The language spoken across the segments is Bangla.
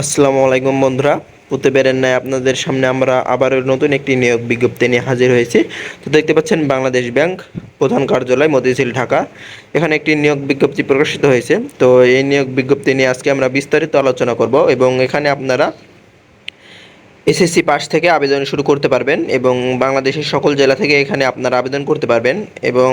আসসালামু আলাইকুম বন্ধুরা। প্রতিবারের ন্যায় আপনাদের সামনে আমরা আবারও নতুন একটি নিয়োগ বিজ্ঞপ্তি নিয়ে হাজির হয়েছি। তো দেখতে পাচ্ছেন বাংলাদেশ ব্যাংক প্রধান কার্যালয় মতিঝিল, ঢাকা। এখানে একটি নিয়োগ বিজ্ঞপ্তি প্রকাশিত হয়েছে। তো এই নিয়োগ বিজ্ঞপ্তি নিয়ে আজকে আমরা বিস্তারিত আলোচনা করব এবং এখানে আপনারা এসএসসি পাস থেকে আবেদন শুরু করতে পারবেন এবং বাংলাদেশের সকল জেলা থেকে এখানে আপনারা আবেদন করতে পারবেন এবং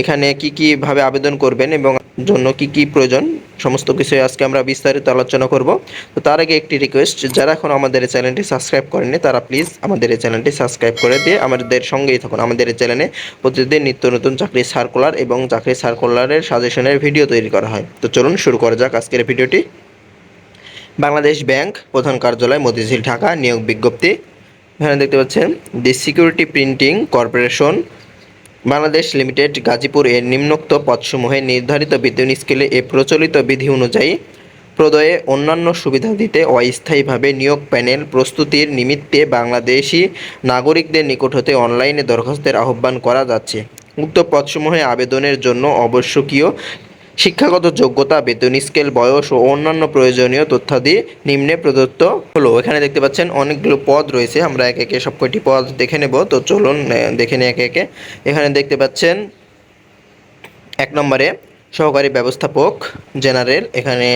এখানে কি কীভাবে আবেদন করবেন এবং জন্য কি কি প্রয়োজন? সমস্ত কিছু আজকে আমরা বিস্তারিত আলোচনা করব। তো তার আগে একটি রিকোয়েস্ট যারা এখন আমাদের এই চ্যানেলটি সাবস্ক্রাইব করেনি তারা প্লিজ আমাদের এই চ্যানেলটি সাবস্ক্রাইব করে দিয়ে আমাদের সঙ্গেই থাকুন। আমাদের এই চ্যানেলে প্রতিদিন নিত্য নতুন চাকরির সার্কুলার এবং চাকরির সার্কুলারের সাজেশনের ভিডিও তৈরি করা হয়। তো চলুন শুরু করা যাক আজকের ভিডিওটি বাংলাদেশ ব্যাংক প্রধান কার্যালয়, মতিঝিল, ঢাকা, নিয়োগ বিজ্ঞপ্তি। এখানে দেখতে পাচ্ছেন the security printing corporation Bangladesh limited Gazipur এর নিম্নোক্ত পদসমূহে নির্ধারিত বেতন স্কেলে এ প্রচলিত বিধি অনুযায়ী প্রদয়ে অন্যান্য সুবিধা দিতে অস্থায়ীভাবে নিয়োগ প্যানেল প্রস্তুতির নিমিত্তে বাংলাদেশি নাগরিকদের নিকট হতে অনলাইনে দরখাস্তের আহ্বান করা যাচ্ছে। উক্ত পদসমূহে আবেদনের জন্য আবশ্যকীয় শিক্ষাগত যোগ্যতা, বেতন, স্কেল, বয়স ও অন্যান্য প্রয়োজনীয় তথ্যাদি নিম্নে প্রদত্ত হলো। এখানে দেখতে পাচ্ছেন অনেকগুলো পদ রয়েছে, আমরা একে একে সব কয়টি পদ দেখে নেব। তো চলুন দেখে নিই একে একে। এখানে দেখতে পাচ্ছেন এক নম্বরে সহকারী ব্যবস্থাপক জেনারেল, এখানে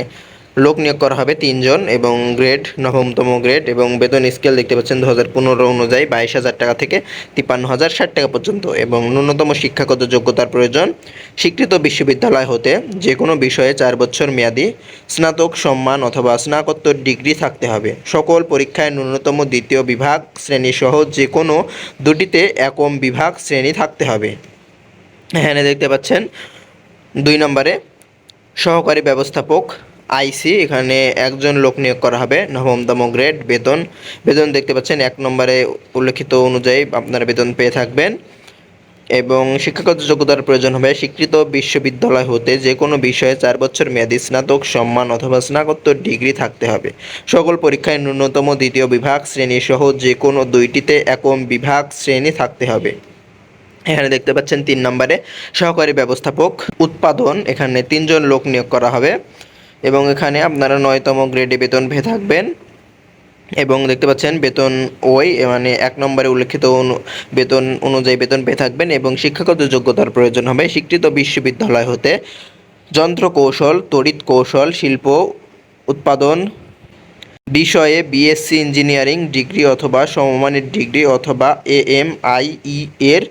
লোক নিয়োগ করা হবে তিনজন এবং গ্রেড, নবমতম গ্রেড এবং বেতন স্কেল দেখতে পাচ্ছেন দু হাজার পনেরো অনুযায়ী বাইশ হাজার টাকা থেকে তিপ্পান্ন হাজার ষাট টাকা পর্যন্ত এবং ন্যূনতম শিক্ষাগত যোগ্যতার প্রয়োজন। স্বীকৃত বিশ্ববিদ্যালয় হতে যে কোনো বিষয়ে চার বছর মেয়াদি, স্নাতক সম্মান অথবা স্নাতকোত্তর ডিগ্রি থাকতে হবে। সকল পরীক্ষায় ন্যূনতম দ্বিতীয় বিভাগ শ্রেণীসহ যে কোনো দুটিতে একম বিভাগ শ্রেণি থাকতে হবে। এখানে দেখতে পাচ্ছেন দুই নম্বরে সহকারী ব্যবস্থাপক আইসি, এখানে একজন লোক নিয়োগ করা হবে নবমতম গ্রেড, বেতন। বেতন দেখতে পাচ্ছেন, এক নম্বরে উল্লেখিত অনুযায়ী আপনারা বেতন পেয়ে থাকবেন। এবং শিক্ষাগত যোগ্যতার প্রয়োজন হবে, স্বীকৃত বিশ্ববিদ্যালয় হতে যে কোনো বিষয়ে চার বছর মেয়াদী স্নাতক, সম্মান অথবা স্নাতকোত্তর ডিগ্রি থাকতে হবে। সকল পরীক্ষায় ন্যূনতম দ্বিতীয় বিভাগ, শ্রেণি সহ যে কোনো দুইটিতে একম বিভাগ, শ্রেণি থাকতে হবে। এখানে দেখতে পাচ্ছেন, তিন নম্বরে সহকারী ব্যবস্থাপক, উৎপাদন, এখানে তিনজন লোক নিয়োগ করা হবে। এবং এখানে আপনারা নয়তম গ্রেডে বেতন পেয়ে থাকবেন। এবং দেখতে পাচ্ছেন বেতন ওই মানে এক নম্বরে উল্লেখিত বেতন অনুযায়ী বেতন পেয়ে থাকবেন এবং শিক্ষাগত যোগ্যতার প্রয়োজন হবে স্বীকৃত বিশ্ববিদ্যালয় হতে। যন্ত্র কৌশল তড়িৎ কৌশল শিল্প, উৎপাদন বিষয়ে বিএসসি ইঞ্জিনিয়ারিং ডিগ্রি অথবা সমমানের ডিগ্রি অথবা এএমআইই এর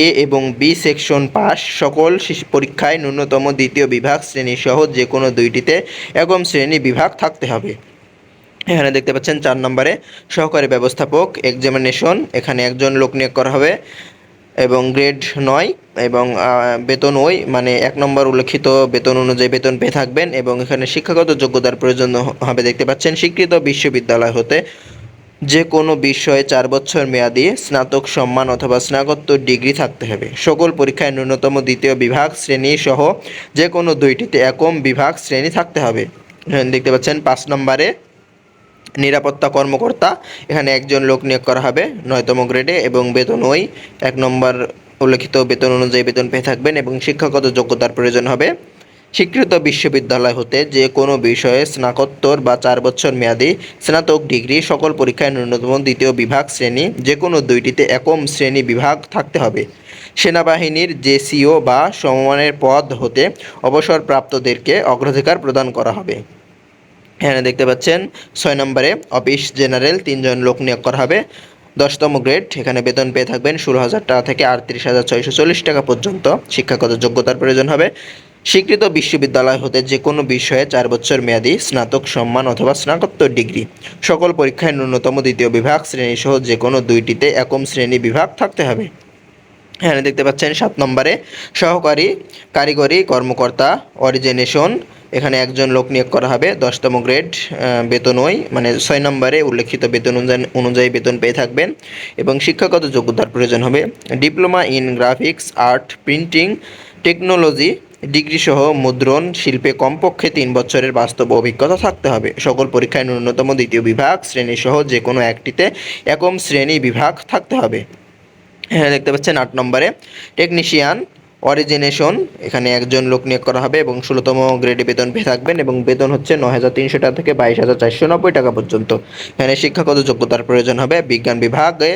এ এবং বি সেকশন পাস সকল পরীক্ষায় ন্যূনতম দ্বিতীয় বিভাগ শ্রেণি সহ যে কোনো দুইটিতে একম শ্রেণি বিভাগ থাকতে হবে। এখানে দেখতে পাচ্ছেন চার নম্বরে সহকারী ব্যবস্থাপক এক্সামিনেশন এখানে একজন লোক নিয়োগ করা হবে। এবং গ্রেড নয় এবং বেতন ওই মানে এক নম্বর উল্লেখিত বেতন অনুযায়ী বেতন পেয়ে থাকবেন এবং এখানে শিক্ষাগত যোগ্যতার প্রয়োজন হবে দেখতে পাচ্ছেন। স্বীকৃত বিশ্ববিদ্যালয় হতে যে কোনো বিষয়ে চার বছর মেয়াদি স্নাতক সম্মান অথবা স্নাতকোত্তর ডিগ্রি থাকতে হবে। সকল পরীক্ষায় ন্যূনতম দ্বিতীয় বিভাগ, শ্রেণি সহ যে কোনো দুইটিতে একম বিভাগ, শ্রেণি থাকতে হবে। দেখতে পাচ্ছেন, পাঁচ নম্বরে নিরাপত্তা কর্মকর্তা, এখানে একজন লোক নিয়োগ করা হবে, নয়তম গ্রেডে, এবং বেতন ওই, এক নম্বর উল্লেখিত বেতন অনুযায়ী বেতন পেয়ে থাকবেন, এবং শিক্ষাগত যোগ্যতার প্রয়োজন হবে। স্বীকৃত বিশ্ববিদ্যালয় হতে যে কোনো বিষয়ে স্নাতকোত্তর বা চার বছর মেয়াদি স্নাতক ডিগ্রি, সকল পরীক্ষায় ন্যূনতম দ্বিতীয় বিভাগ শ্রেণি, যে কোনো দুইটিতে একম শ্রেণি বিভাগ থাকতে হবে। সেনাবাহিনীর জেসিও বা সমমানের পদ হতে অবসরপ্রাপ্তদেরকে অগ্রাধিকার প্রদান করা হবে। এখানে দেখতে পাচ্ছেন ছয় নম্বরে অফিস জেনারেল, তিনজন লোক নিয়োগ করা হবে। দশতম গ্রেড, এখানে বেতন পেয়ে থাকবেন ষোলো হাজার টাকা থেকে আটত্রিশ হাজার ছয়শো চল্লিশ টাকা পর্যন্ত। শিক্ষাগত যোগ্যতার প্রয়োজন হবে। স্বীকৃত বিশ্ববিদ্যালয় হতে যে কোনো বিষয়ে চার বছর মেয়াদি স্নাতক সম্মান অথবা স্নাতকোত্তর ডিগ্রি। সকল পরীক্ষায় ন্যূনতম দ্বিতীয় বিভাগ শ্রেণি সহ যে কোনো দুইটিতে একম শ্রেণি বিভাগ থাকতে হবে। এখানে দেখতে পাচ্ছেন সাত নম্বরে সহকারী, কারিগরি কর্মকর্তা অরিজিনেশন এখানে একজন লোক নিয়োগ করা হবে দশতম গ্রেড আহ, বেতন ওই মানে ছয় নম্বরে উল্লেখিত বেতন অনুযায়ী- বেতন পেয়ে থাকবেন এবং শিক্ষাগত যোগ্যতার প্রয়োজন হবে। Diploma in graphics art printing technology degree সহ মুদ্রণ শিল্পে কমপক্ষে তিন বছরের বাস্তব অভিজ্ঞতা থাকতে হবে। সকল পরীক্ষায় ন্যূনতম দ্বিতীয় বিভাগ শ্রেণি সহ যে কোনো একটিতে একম শ্রেণি বিভাগ থাকতে হবে। হ্যাঁ দেখতে পাচ্ছেন আট নম্বরে। টেকনিশিয়ান অরিজিনেশন এখানে একজন লোক নিয়োগ করা হবে এবং ষোলোতম গ্রেডে বেতন পেয়ে থাকবেন এবং বেতন হচ্ছে ন হাজার তিনশো টাকা থেকে বাইশ হাজার চারশো নব্বই টাকা পর্যন্ত। এখানে শিক্ষাগত যোগ্যতার প্রয়োজন হবে। বিজ্ঞান বিভাগে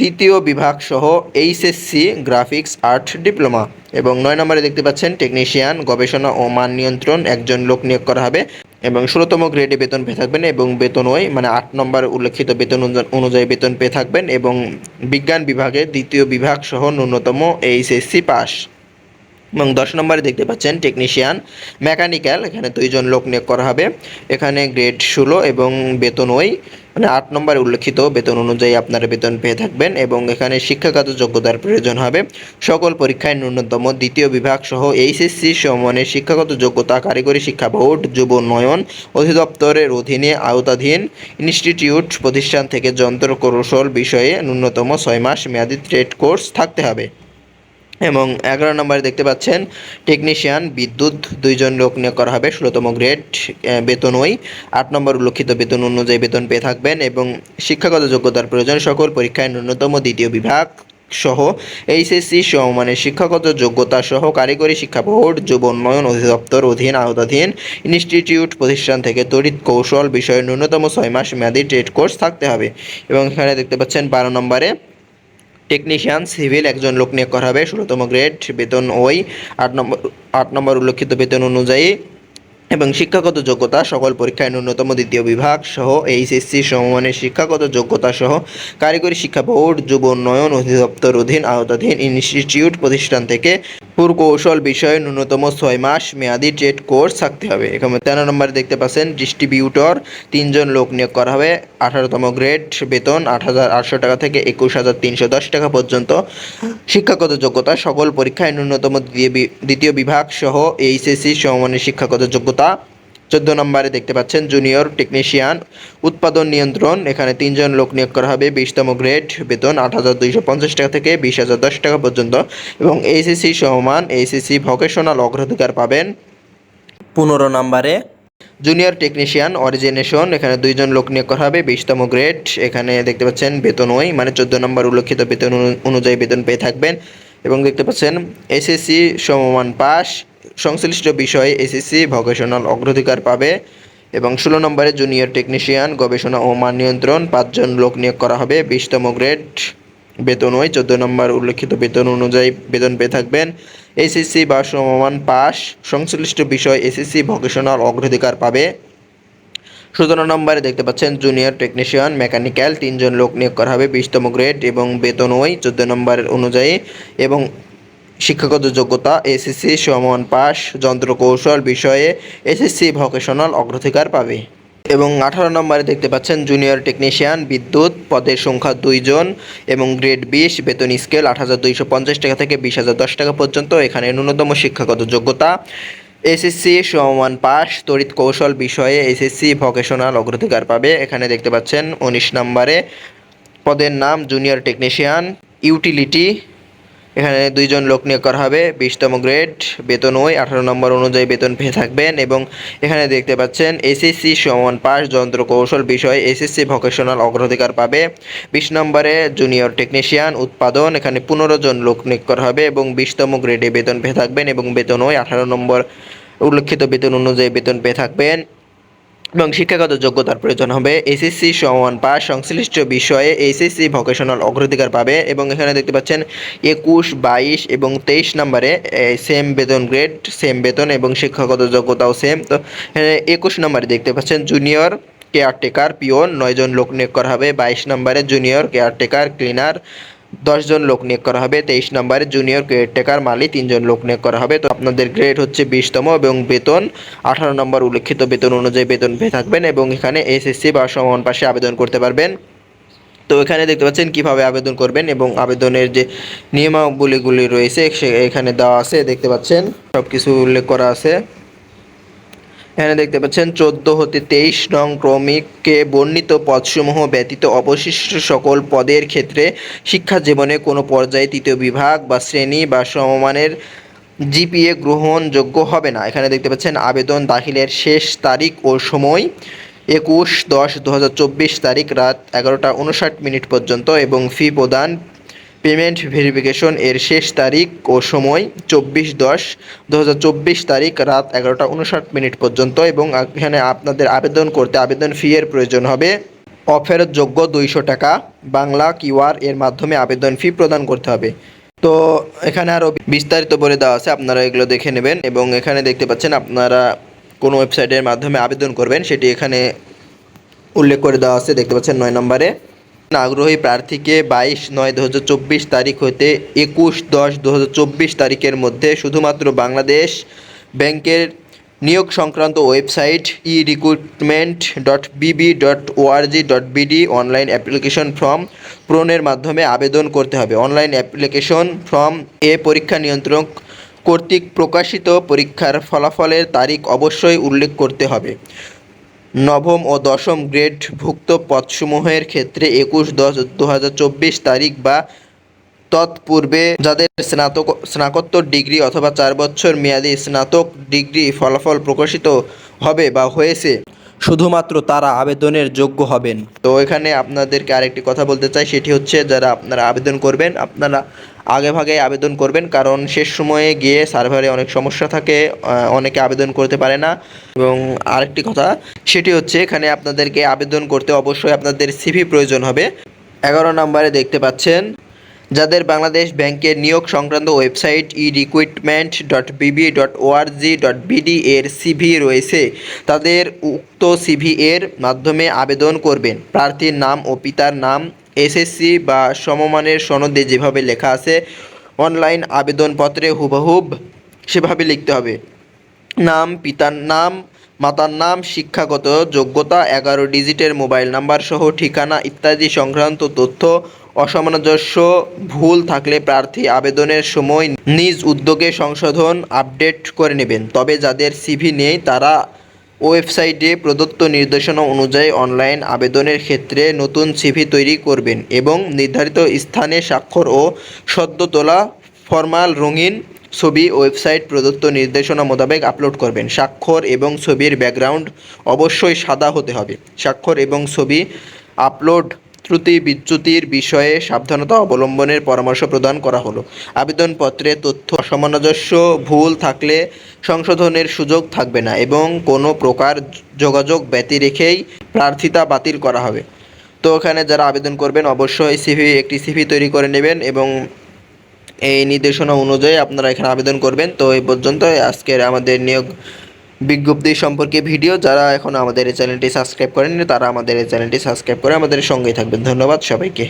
দ্বিতীয় বিভাগ সহ এইচএসসি, গ্রাফিক্স, আর্ট, ডিপ্লোমা এবং নয় নম্বরে দেখতে পাচ্ছেন টেকনিশিয়ান, গবেষণা ও মান নিয়ন্ত্রণ একজন লোক নিয়োগ করা হবে। এবং ষোলোতম গ্রেডে বেতন পেয়ে থাকবেন এবং বেতন ওই মানে আট নম্বর উল্লেখিত বেতন অনুযায়ী বেতন পেয়ে থাকবেন এবং বিজ্ঞান বিভাগে দ্বিতীয় বিভাগ সহ ন্যূনতম এইচএসসি পাস এবং দশ নম্বরে দেখতে পাচ্ছেন টেকনিশিয়ান মেকানিক্যাল এখানে দুইজন লোক নিয়োগ করা হবে। এখানে গ্রেড ষোলো এবং বেতন ওই মানে আট নম্বরে উল্লেখিত বেতন অনুযায়ী আপনারা বেতন পেয়ে থাকবেন এবং এখানে শিক্ষাগত যোগ্যতার প্রয়োজন হবে। সকল পরীক্ষায় ন্যূনতম দ্বিতীয় বিভাগ সহ এইচএসসি সমমানের শিক্ষাগত যোগ্যতা, কারিগরি শিক্ষা বোর্ড, যুব উন্নয়ন অধিদপ্তরের অধীনে আওতাধীন ইনস্টিটিউট প্রতিষ্ঠান থেকে যন্ত্র কৌশল বিষয়ে ন্যূনতম ছয় মাস মেয়াদি ট্রেড কোর্স থাকতে হবে। এবং এগারো নম্বরে দেখতে পাচ্ছেন টেকনিশিয়ান বিদ্যুৎ, দুইজন লোক নিয়োগ করা হবে, ষোলোতম গ্রেড বেতন ওই। আট নম্বর উল্লেখিত বেতন অনুযায়ী বেতন পেয়ে থাকবেন এবং শিক্ষাগত যোগ্যতার প্রয়োজন সকল পরীক্ষায় ন্যূনতম দ্বিতীয় বিভাগ সহ এইচএসসি সমমানের শিক্ষাগত যোগ্যতা সহ কারিগরি শিক্ষা বোর্ড, যুব উন্নয়ন অধিদপ্তর অধীন, আওতাধীন ইনস্টিটিউট প্রতিষ্ঠান থেকে তড়িৎ কৌশল বিষয়ে ন্যূনতম ছয় মাস মেয়াদী ট্রেড কোর্স থাকতে হবে। এবং এখানে দেখতে পাচ্ছেন, বারো নম্বরে টেকনিশিয়ান সিভিল একজন লোক নিয়োগ করা হবে, ষোলোতম গ্রেড বেতন ওই, আট নম্বর আট নম্বর উল্লেখিত বেতন অনুযায়ী। এবং শিক্ষাগত যোগ্যতা, সকল পরীক্ষায় ন্যূনতম দ্বিতীয় বিভাগ সহ এইচএসসি সমমানের শিক্ষাগত যোগ্যতা সহ কারিগরি শিক্ষা বোর্ড, যুব উন্নয়ন অধিদপ্তর অধীন আওতাধীন ইনস্টিটিউট প্রতিষ্ঠান থেকে পুরকৌশল বিষয়ে ন্যূনতম ছয় মাস মেয়াদি ট্রেড কোর্স থাকতে হবে। এখানে তেরো নম্বরে দেখতে পাচ্ছেন, ডিস্ট্রিবিউটর, তিনজন লোক নিয়োগ করা হবে। আঠারোতম গ্রেড বেতন আট হাজার আটশো টাকা থেকে একুশ হাজার তিনশো দশ টাকা পর্যন্ত। শিক্ষাগত যোগ্যতা, সকল পরীক্ষায় ন্যূনতম দ্বিতীয় বিভাগ সহ এইচএসসি সমমানের শিক্ষাগত যোগ্যতা। চোদ্দ নম্বরে দেখতে পাচ্ছেন জুনিয়র টেকনিশিয়ান, উৎপাদন নিয়ন্ত্রণ, এখানে তিনজন লোক নিয়োগ করা হবে, বিশতম গ্রেড বেতন আট হাজার দুইশো পঞ্চাশ টাকা থেকে বিশ হাজার দশ টাকা পর্যন্ত এবং এইচএসসি সমান এইচএসসি ভকেশনাল অগ্রাধিকার পাবেন। পনেরো নম্বরে জুনিয়র টেকনিশিয়ান অরিজিনেশন, এখানে দুইজন লোক নিয়োগ করা হবে, বিশতম গ্রেড, এখানে দেখতে পাচ্ছেন বেতন ওই মানে চোদ্দ নম্বর উল্লেখিত বেতন অনুযায়ী বেতন পেয়ে থাকবেন এবং দেখতে পাচ্ছেন এসএসসি সমমান পাস সংশ্লিষ্ট বিষয়ে এসএসসি ভোকেশনাল অগ্রাধিকার পাবে এবং ষোলো নম্বরে জুনিয়র টেকনিশিয়ান, গবেষণা ও মান নিয়ন্ত্রণ পাঁচজন লোক নিয়োগ করা হবে। বিশতম গ্রেড বেতন ওই, চোদ্দ নম্বর উল্লেখিত বেতন অনুযায়ী বেতন পেয়ে থাকবেন। এসএসসি বা সমমান পাস, সংশ্লিষ্ট বিষয় এসএসসি ভোকেশনাল অগ্রাধিকার পাবে। সতেরো নম্বরে দেখতে পাচ্ছেন, জুনিয়র টেকনিশিয়ান, মেকানিক্যাল, তিনজন লোক নিয়োগ করা হবে। বিশতম গ্রেড এবং বেতন ওই, চোদ্দ নম্বরের অনুযায়ী এবং শিক্ষাগত যোগ্যতা, এসএসসি, সমান পাস যন্ত্র কৌশল বিষয়ে এসএসসি ভোকেশনাল অগ্রাধিকার পাবে। এবং আঠারো নম্বরে দেখতে পাচ্ছেন জুনিয়র টেকনিশিয়ান বিদ্যুৎ, পদের সংখ্যা দুইজন এবং গ্রেড বিশ, বেতন স্কেল আট হাজার দুইশো পঞ্চাশ টাকা থেকে বিশ হাজার দশ টাকা পর্যন্ত। এখানে ন্যূনতম শিক্ষাগত যোগ্যতা, এসএসসি, সমান পাস তড়িৎ কৌশল বিষয়ে এসএসসি ভোকেশনাল অগ্রাধিকার পাবে। এখানে দেখতে পাচ্ছেন, উনিশ নম্বরে পদের নাম জুনিয়র টেকনিশিয়ান ইউটিলিটি এখানে দুইজন লোক নিয়োগ করা হবে, বিশতম গ্রেড, বেতন ওই, আঠারো নম্বর অনুযায়ী বেতন পেয়ে থাকবেন এবং এখানে দেখতে পাচ্ছেন এসএসসি সমান পাস যন্ত্র কৌশল বিষয়ে এসএসসি ভোকেশনাল অগ্রাধিকার পাবে। বিশ নম্বরে জুনিয়র টেকনিশিয়ান উৎপাদন, এখানে পনেরো জন লোক নিয়োগ করা হবে এবং বিশতম গ্রেডে বেতন পেয়ে থাকবেন এবং বেতন ওই, আঠারো নম্বর উল্লেখিত বেতন অনুযায়ী বেতন পেয়ে থাকবেন। এবং শিক্ষাগত যোগ্যতার প্রয়োজন হবে। এসএসসি সমান পাস সংশ্লিষ্ট বিষয়ে এসএসসি ভোকেশনাল অগ্রাধিকার পাবে এবং এখানে দেখতে পাচ্ছেন একুশ, বাইশ এবং তেইশ নম্বরে সেম বেতন গ্রেড সেম বেতন এবং শিক্ষাগত যোগ্যতাও সেম তো এখানে একুশ নম্বরে দেখতে পাচ্ছেন জুনিয়র কেয়ারটেকার পিওন নয়জন লোক নিয়োগ করা হবে। বাইশ নম্বরে জুনিয়র কেয়ারটেকার ক্লিনার দশজন লোক নিয়োগ করা হবে, তেইশ নম্বরে জুনিয়র কেয়ারটেকার মালি তিনজন লোক নিয়োগ করা হবে। তো আপনাদের গ্রেড হচ্ছে বিশতম এবং বেতন, আঠারো নম্বর উল্লেখিত বেতন অনুযায়ী বেতন পেয়ে থাকবেন এবং এখানে এসএসসি বা সমান পাশে আবেদন করতে পারবেন। তো এখানে দেখতে পাচ্ছেন কীভাবে আবেদন করবেন এবং আবেদনের যে নিয়মাবলীগুলি রয়েছে, সে এখানে দেওয়া আছে, দেখতে পাচ্ছেন সব কিছু উল্লেখ করা আছে। এখানে দেখতে পাচ্ছেন, চোদ্দ হতে তেইশ নং ক্রমিককে বর্ণিত পদসমূহ ব্যতীত অবশিষ্ট সকল পদের ক্ষেত্রে শিক্ষা জীবনে কোনো পর্যায়ে তৃতীয় বিভাগ বা শ্রেণি বা সমমানের জিপিএ গ্রহণযোগ্য হবে না। এখানে দেখতে পাচ্ছেন, আবেদন দাখিলের শেষ তারিখ ও সময় একুশ দশ দু তারিখ রাত এগারোটা উনষাট মিনিট পর্যন্ত এবং ফি প্রদান পেমেন্ট ভেরিফিকেশন এর শেষ তারিখ ও সময় চব্বিশ দশ দু তারিখ রাত এগারোটা উনষাট মিনিট পর্যন্ত এবং এখানে আপনাদের আবেদন করতে আবেদন ফি এর প্রয়োজন হবে। অফেরতযোগ্য দুইশো টাকা, বাংলা কিউআর এর মাধ্যমে আবেদন ফি প্রদান করতে হবে। তো এখানে আরও বিস্তারিত বলে দেওয়া আছে, আপনারা এগুলো দেখে নেবেন এবং এখানে দেখতে পাচ্ছেন আপনারা কোন ওয়েবসাইটের মাধ্যমে আবেদন করবেন, সেটি এখানে উল্লেখ করে দেওয়া আছে, দেখতে পাচ্ছেন নয় নম্বরে। আগ্রহী প্রার্থীকে বাইশ নয় দু তারিখ হতে একুশ দশ দু তারিখের মধ্যে শুধুমাত্র বাংলাদেশ ব্যাংকের নিয়োগ সংক্রান্ত website e recruitment dot BB dot ORG dot BD online application form পূরণের মাধ্যমে আবেদন করতে হবে। অনলাইন অ্যাপ্লিকেশন ফর্ম এ পরীক্ষা নিয়ন্ত্রক কর্তৃক প্রকাশিত পরীক্ষার ফলাফলের তারিখ অবশ্যই উল্লেখ করতে হবে। নবম ও দশম গ্রেড ভুক্ত পদসমূহের ক্ষেত্রে একুশ দশ দু তারিখ বা তৎপূর্বে যাদের স্নাতক, স্নাতকোত্তর ডিগ্রি অথবা চার বছর মেয়াদী স্নাতক ডিগ্রি ফলাফল প্রকাশিত হবে বা হয়েছে। শুধুমাত্র তারা আবেদনের যোগ্য হবেন। তো এখানে আপনাদেরকে আরেকটি কথা বলতে চাই, সেটি হচ্ছে যারা আপনারা আবেদন করবেন, আপনারা আগে ভাগে আবেদন করবেন, কারণ শেষ সময়ে গিয়ে সার্ভারে অনেক সমস্যা থাকে অনেকে আবেদন করতে পারে না। এবং আরেকটি কথা, সেটি হচ্ছে এখানে আপনাদেরকে আবেদন করতে অবশ্যই আপনাদের সিভি প্রয়োজন হবে। এগারো নম্বরে দেখতে পাচ্ছেন যাদের বাংলাদেশ ব্যাংকের নিয়োগ সংক্রান্ত website e recruitment dot BB dot ORG dot BD এর সিভি রয়েছে, তাদের উক্ত সিভি এর মাধ্যমে আবেদন করবেন। প্রার্থীর নাম ও পিতার নাম এসএসসি বা সমমানের সনদে যেভাবে লেখা আছে, অনলাইন আবেদনপত্রে হুবহুব সেভাবে লিখতে হবে। নাম, পিতার নাম, মাতার নাম, শিক্ষাগত যোগ্যতা, এগারো ডিজিটের মোবাইল নাম্বার সহ ঠিকানা ইত্যাদি সংক্রান্ত তথ্য অসামঞ্জস্য ভুল থাকলে প্রার্থী আবেদনের সময় নিজ উদ্যোগে সংশোধন আপডেট করে নেবেন। তবে যাদের সিভি নেই, তারা ওয়েবসাইটে প্রদত্ত নির্দেশনা অনুযায়ী অনলাইন আবেদনের ক্ষেত্রে নতুন সিভি তৈরি করবেন এবং নির্ধারিত স্থানে স্বাক্ষর ও সদ্য তোলা ফরমাল রঙিন ছবি, ওয়েবসাইট প্রদত্ত নির্দেশনা মোতাবেক আপলোড করবেন। স্বাক্ষর এবং ছবির ব্যাকগ্রাউন্ড অবশ্যই সাদা হতে হবে। স্বাক্ষর এবং ছবি আপলোড ত্রুটি বিচ্যুতির বিষয়ে সাবধানতা অবলম্বনের পরামর্শ প্রদান করা হলো। আবেদনপত্রে তথ্য অসামঞ্জস্য, ভুল থাকলে সংশোধনের সুযোগ থাকবে না এবং কোনো প্রকার যোগাযোগ ব্যতি রেখেই প্রার্থিতা বাতিল করা হবে। তো এখানে যারা আবেদন করবেন, অবশ্যই সিভি একটি সিভি তৈরি করে নেবেন এবং এই নির্দেশনা অনুযায়ী আপনারা এখানে আবেদন করবেন। তো এই পর্যন্ত আজকের আমাদের নিয়োগ বিজ্ঞপ্তি সম্পর্কে ভিডিও, যারা এখন আমাদের এই চ্যানেলটি সাবস্ক্রাইব করেননি, তারা আমাদের এই চ্যানেলটি সাবস্ক্রাইব করে আমাদের সঙ্গেই থাকবেন। ধন্যবাদ সবাইকে।